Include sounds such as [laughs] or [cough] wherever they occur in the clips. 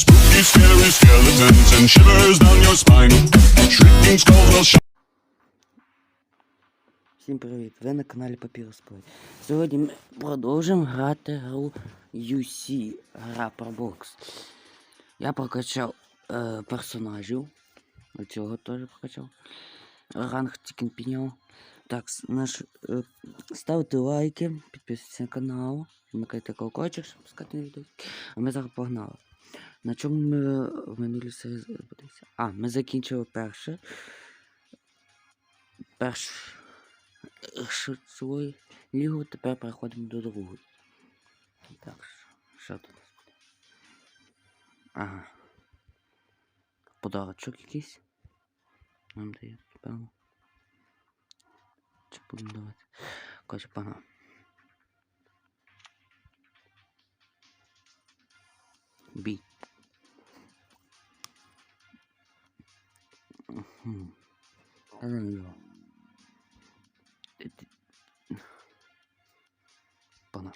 Spooky, scary skeletons and shivers down your spine. Shrieking skulls will shout. Всім привіт! Ви на каналі Papyrus Play. Сьогодні ми продовжимо грати гру UC, гра про бокс. Я прокачав е, персонажів. Оцього теж прокачав. Ранг тільки підняв. Так, наш, е, ставте лайки, підписуйтесь на канал, вмикайте колокольчик, щоб пускати відео. А ми зараз погнали. На чому ми в минулій серії збудемося? А, ми закінчили перше. Перш свою лігу, тепер переходимо до другої. Так, що- тут? Ага. Подарочок якийсь. Нам дає, певно. Чи будемо давати? Короче, погнали. Бій. Та ну його. Погнали.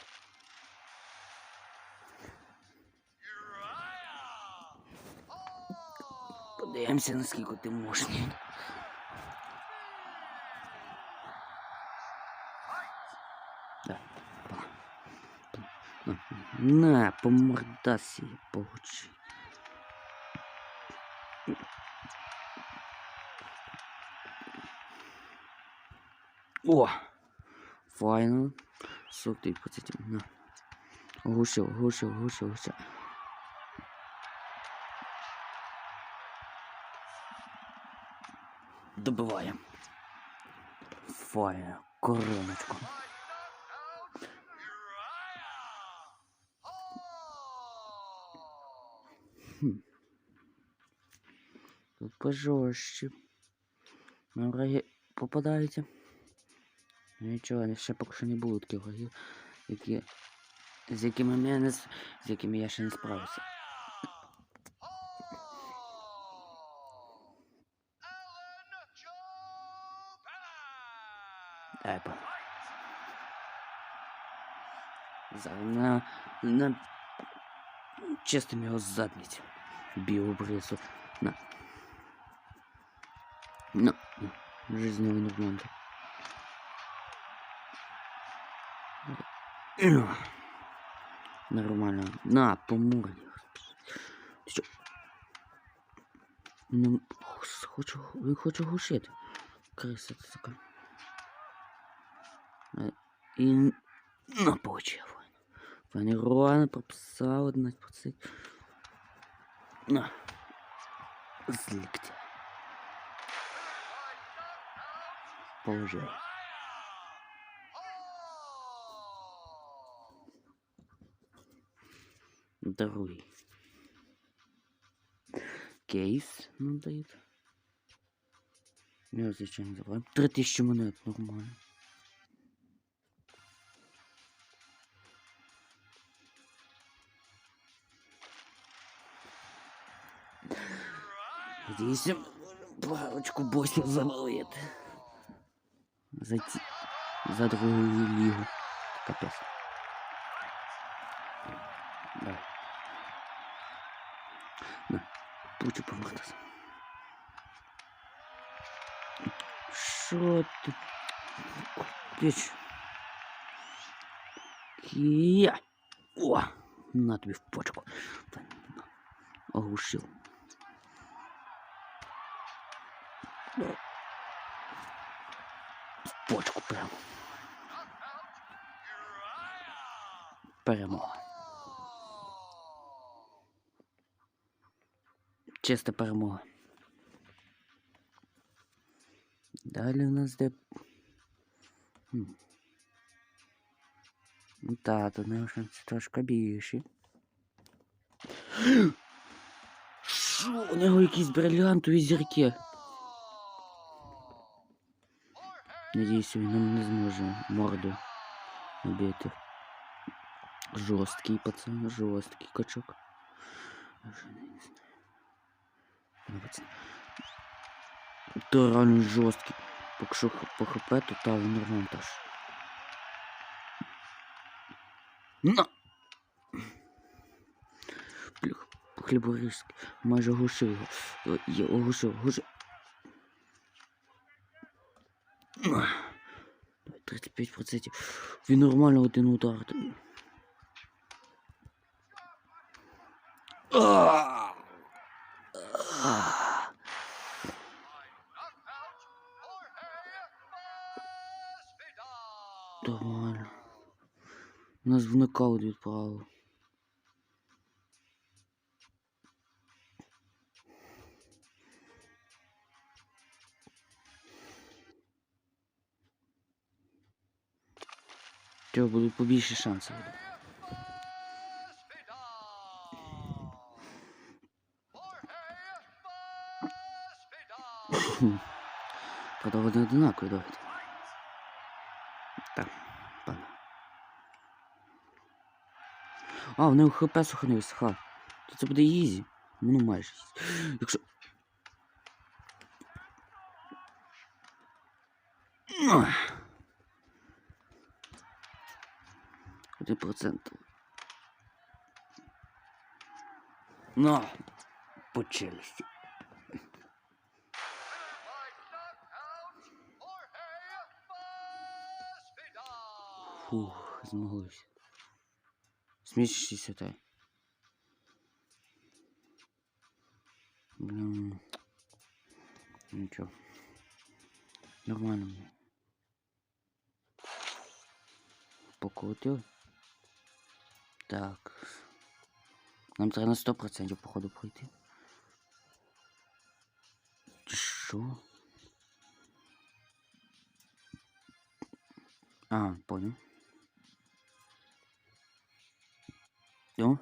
Подивимося, наскільки ти. На, по мордасі получи. О! Файно. 43%. На. Гуше, гуше, гуше, гуше. Добиваємо. Файно, короночку. Тут пожорстче. На враги попадаєте. Нічого, ще поки що не було таких врагів, які, з якими мене не, з якими я ще не справився. Дай. Зараз на, на чистим його задницю. Білу брису. На. На. Жизненный нормально. Нормально. На, по морді. Ти що? Ну, хос- хочу, він хоче глушити. Криса це така. Е, І на получив. Пані Руана прописала 11%. На. З ліктя. Положи. Другий. Кейс нам дают. Я зачем не забываем. 3000 монет, нормально. Можем парочку боссов завалить. Зайти за другую лигу. Капец. Давай. На, получу помогтися. Що ти? Капець. Я. О, на тобі в почку. Та, В почку прямо. Перемога. Чиста перемога. Далі у нас де. Хм. Ну та, тут не шанси трошки більші. Що? У нього якісь брилянтові зірки. Надіюсь, він нам не зможе морду набити. Жорсткий пацан, жорсткий качок. То реально жорсткий. Якщо по хп, то та він нормально теж. На! хліборізки. Майже оглушив його. Є, оглушив, оглушив. 35%. Він нормально один удар. Нормально. Нас в нокаут відправили. Чого будуть побільше шансів. [coughs] Правда, вони одинакові, давайте. Так, пане. А, в них хп сохранився, ха. То це буде ізі. Ну майже. [gasps] Якщо. Ах. Один процент. На, по челюсті. Фух, змоглося. Смішишся та. Блін. Нічого. Нормально мені. Покрутив. Так. Нам треба на 100% походу пройти. Що? А, понял. Ну.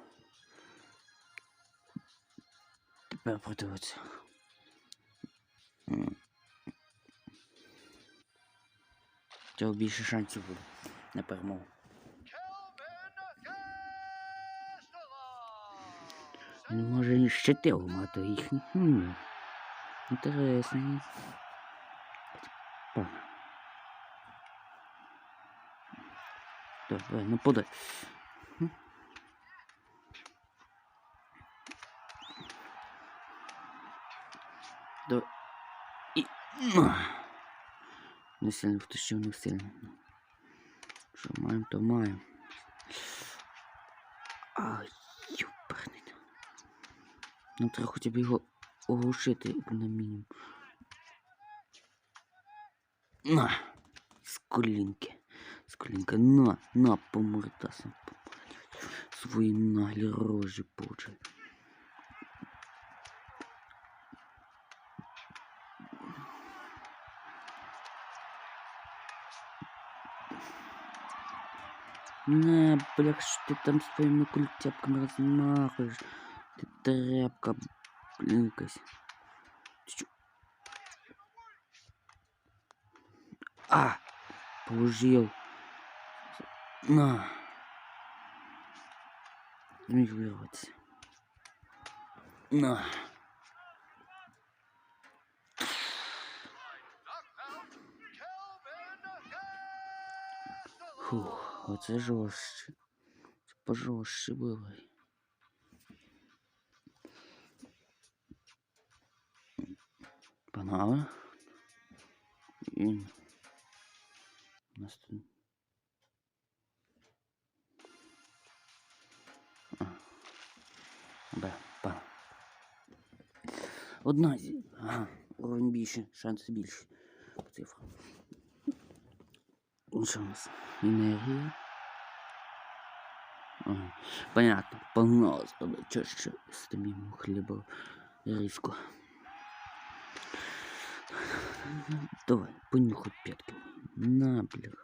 Тепер подивитися. М. Цього більше шансів буде на перемогу. Може і щити ламати їхні. Хм. Інтересно. Давай, ну подай. Давай. І... Не сильно втащив, не сильно. Що маємо, то маємо. Ай. Нам треба хоча б його оглушити на мінімум. На! З колінки. З колінки. На, на, по мордасам. по морді. Свої наглі рожі получай. Не, блях, що ти там своїми культяпками розмахуєш. Тряпка, чо? А! Положив. На. Зміг вирватися. На. Фух, оце жорстче. Це пожорстче було. Погнали. І... У нас тут... А. Б, П. Одна зі. Ага, уровень більше, шанси більше. По цифрам. Ну, Що у нас? Енергія. Ага. Понятно. Погнали з тобою. Чо ще стабільного хліба риску. Давай, понюхай пятки. На, бляха.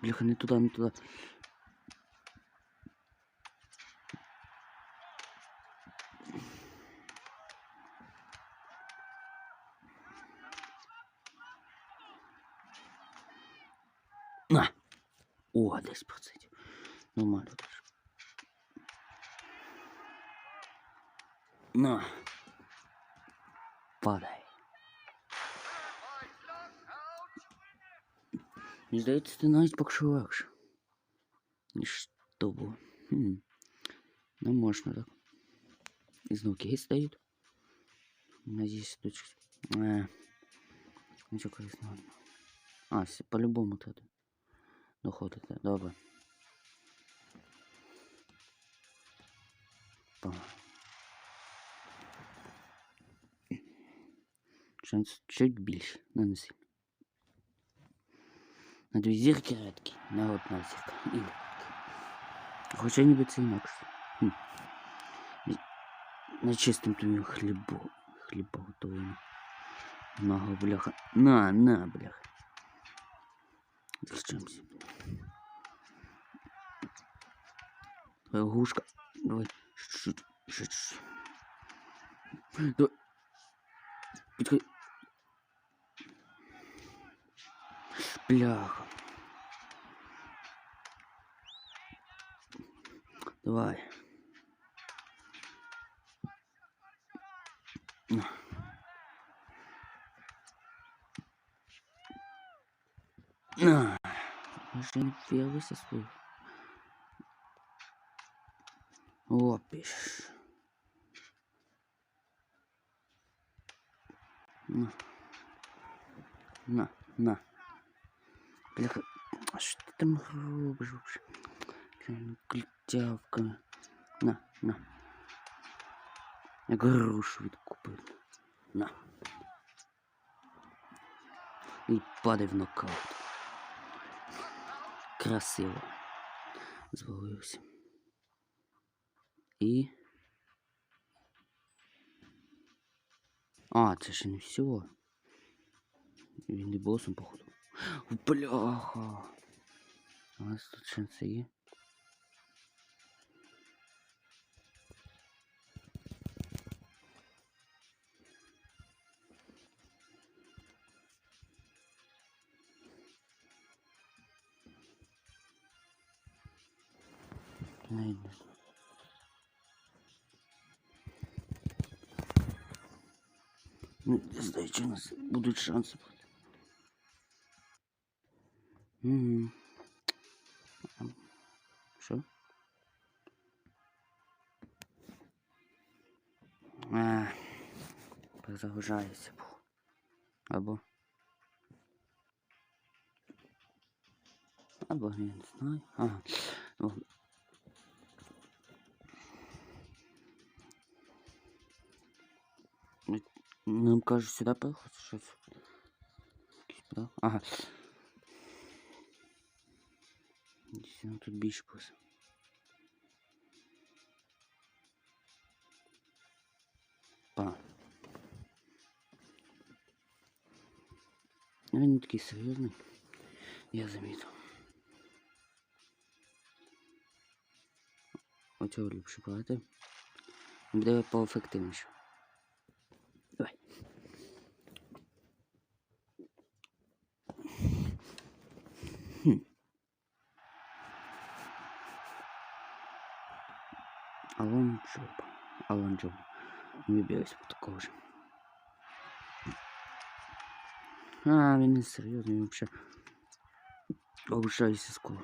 Бляха, не туда, не туда. На! О, 10%. Нормально даже. На Падай. Мені здається, ти навіть поки що легше. Ніж то було. Хм. Ну, можно, так. Из науки стоит. Надеюсь, тут... А, ничего корисного. А, все, по-любому тут. Доходит, да, добре. Па. Шанс чуть більше, але не сильно. На дві зірки редкі, на одна зірка. І редкі. Хоча ніби це інакше. Хм. І- На чистим тобі хлібо. Хліба готовимо. Нага, бляха. На, на, бляха. Зачемся. Твоя гушка. Давай. Чуть-чуть. Чуть-чуть. Давай. Підходи. Бляха. Давай. На. Может, не первый со. Опиш. На. На, на. Бляха, а что ты там робишь вообще? Бля, ну, клетявка. На, на. Я грушу відкупив. На. І падай в нокаут. Красиво. Звалився. І. А, це ще не все. Він не босом, походу. Бляха. У нас тут шанси є. Знаю. Ну, не знаю, чи у нас будуть шанси. Угу. Що? А, перезагружається. Фу. Або. Або я не знаю. Ага. Нам кажуть сюди переход, щось. Ага. Дійсно, тут більше просто. Па. Він не такий серйозний. Я замітив. Оцього ліпше брати. Буде поефективніше. Давай. Алон Джоб. Алон Джоб. Не вибирайся по такого же. А, він не серйозний, він вообще обучається скоро.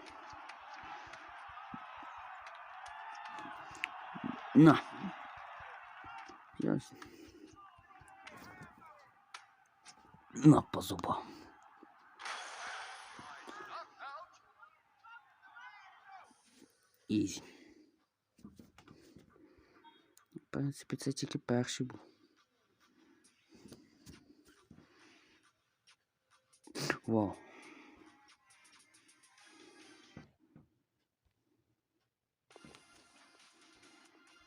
На. Ясно. На по зубам. Ізі. принципі, це тільки перший був. Вау.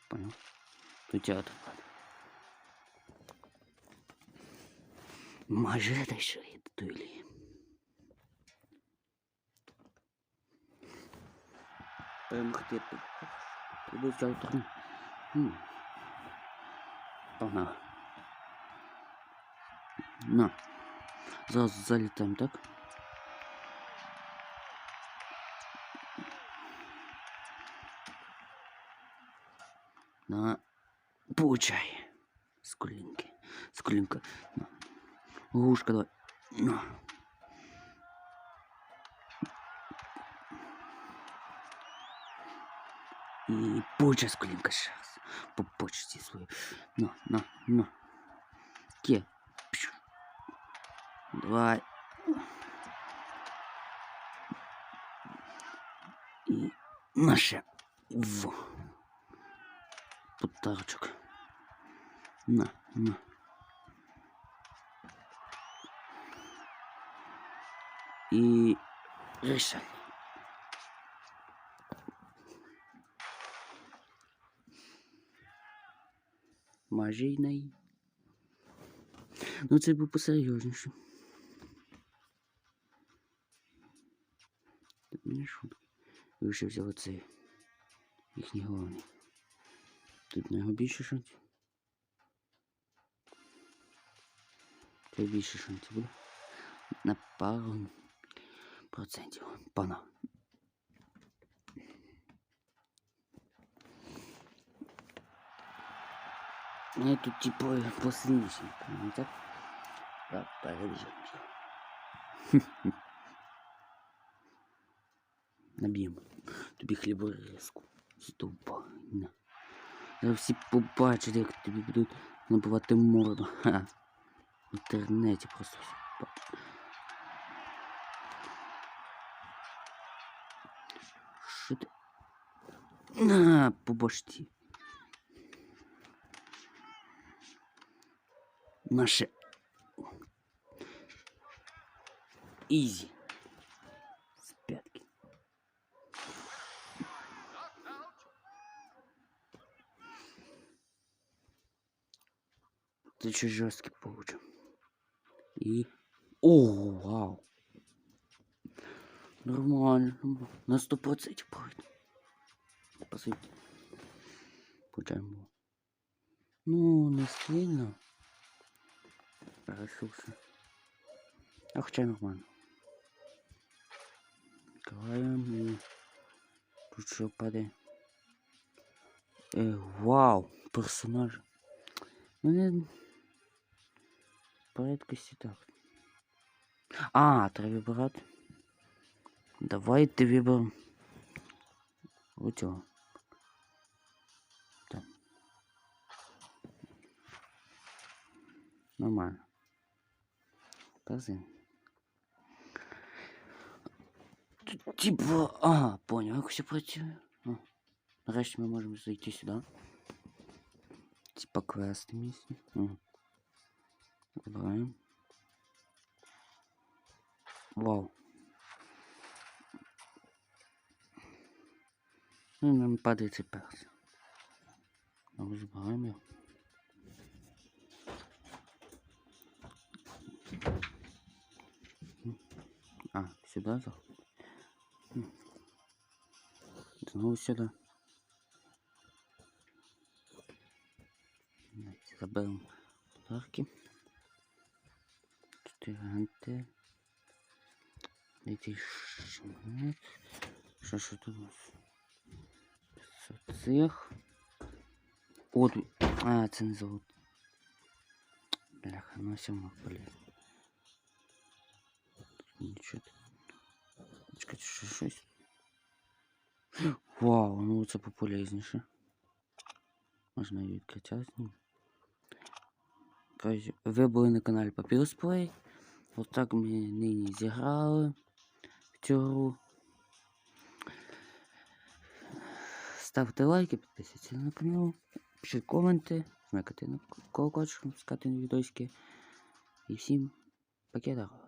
Понял. Тут театр. Майже дійшли до Іллі. Перемогти тут. Туди завтра. Хм. Погнали. На. Зараз залітаємо, так? На. Получай. З колінки. З колінка. На. Гушка давай. На. І почес колінка ще раз. По почті свою. На, на, на. Ке. Пшу. Давай. І на ще. Во. Подарочок. На, на. І решай. Мажийний. Ну це був посерйозніше. Тут мені шутки. Вирішив взяв оцей. Їхній головний. Тут на його більше шансів. Це більше шансів буде. На пару процентів. Пана. Ну, тут типу послідніші, ну так? Так, перебіжимо. [laughs] Наб'ємо. Тобі хліборезку. Ступа. На. Зараз всі побачать, як тобі будуть набивати морду. Ха. В інтернеті просто всі побачать. Що ти? На, по башті. Наше. Ізі. З п'ятки. Це ще жорсткий получив. І. О, вау. Нормально, нормально. На 100% пройде. По суті. Получаємо. Ну, не сильно. Ресурси. А хоча нормально. Відкриваємо і тут що падає. Е, вау, персонаж. Мене по рідкості так. А, треба вибирати. Давайте виберемо. Оцього. Так. Нормально. Корзин. Тут типа... Ага, понял, як все працює. О, Нарешті ми можемо зайти сюди. Типа квести місці. Ага. Вибираємо. Вау. Ну, нам падає цей перс. Ми збираємо його. Сюда заходить. М. Знову сюди. Давайте Заберемо подарки. Чотири ганти. Дайте. Що що тут у нас? 500 цих. От. А, це не золото. Бляха, ну все равно полезно Нічого. Чекайте, що щось. Вау, ну це пополезніше. Можна і відкриття з ним. Коротше, Ви були на каналі Papyrus Play. Отак ми нині зіграли в цю гру. Ставте лайки, підписуйтесь на канал, пишіть коменти, смикайте на колокольчик, пускати на відосики. І всім пакета.